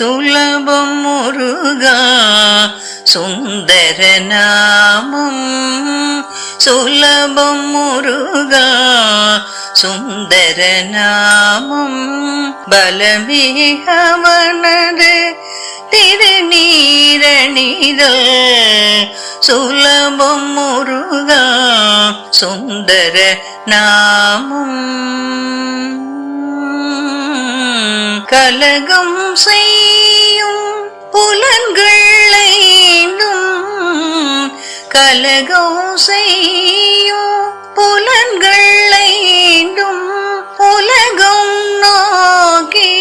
சுலபம் முருகா சுந்தர நாமம். சுலபம் முருகா சுந்தர நாமம். பலமேகவனது திருநீரணிதல். சுலபம் முருகா சுந்தர நாமம். கலகம் செய் கலகம் செய்யும் புலன்கள் ஐந்தும் உலகம் நோக்கி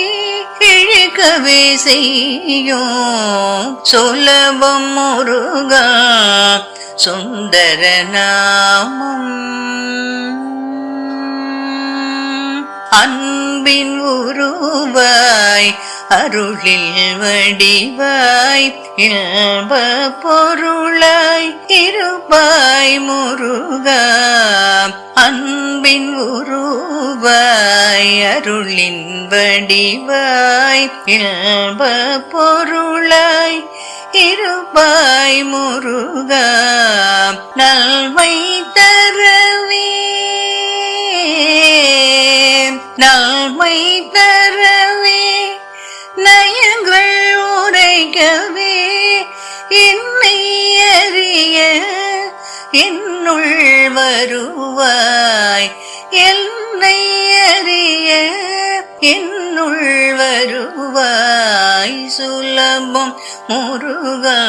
இழுக்கவே செய்யும். சுலபம் முருகா சுந்தர நாமம். அன்பின் உருவாய் அருளில் வடிவாய் இன்ப பொருளாய் இருபாய் முருகா அன்பின் உருவாய் அருளின் வடிவாய் இன்ப பொருளாய் இருபாய் முருகா நல்வை தரவே நல்வை தரவே வருவாய். என்னை அறிய என்னுள் வருவாய். சுலபம் முருகா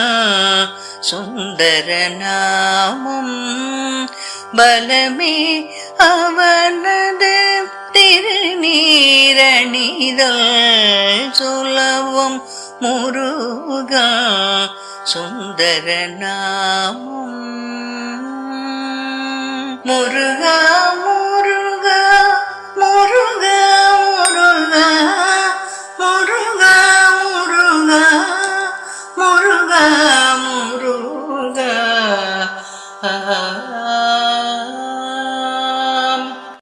சுந்தர நாமம். பலமே அவனது திருநீரணிதல் சுலபம் முருகா 모르가 모르가 모르가 모르가 모르가 모르가 모르가 모르가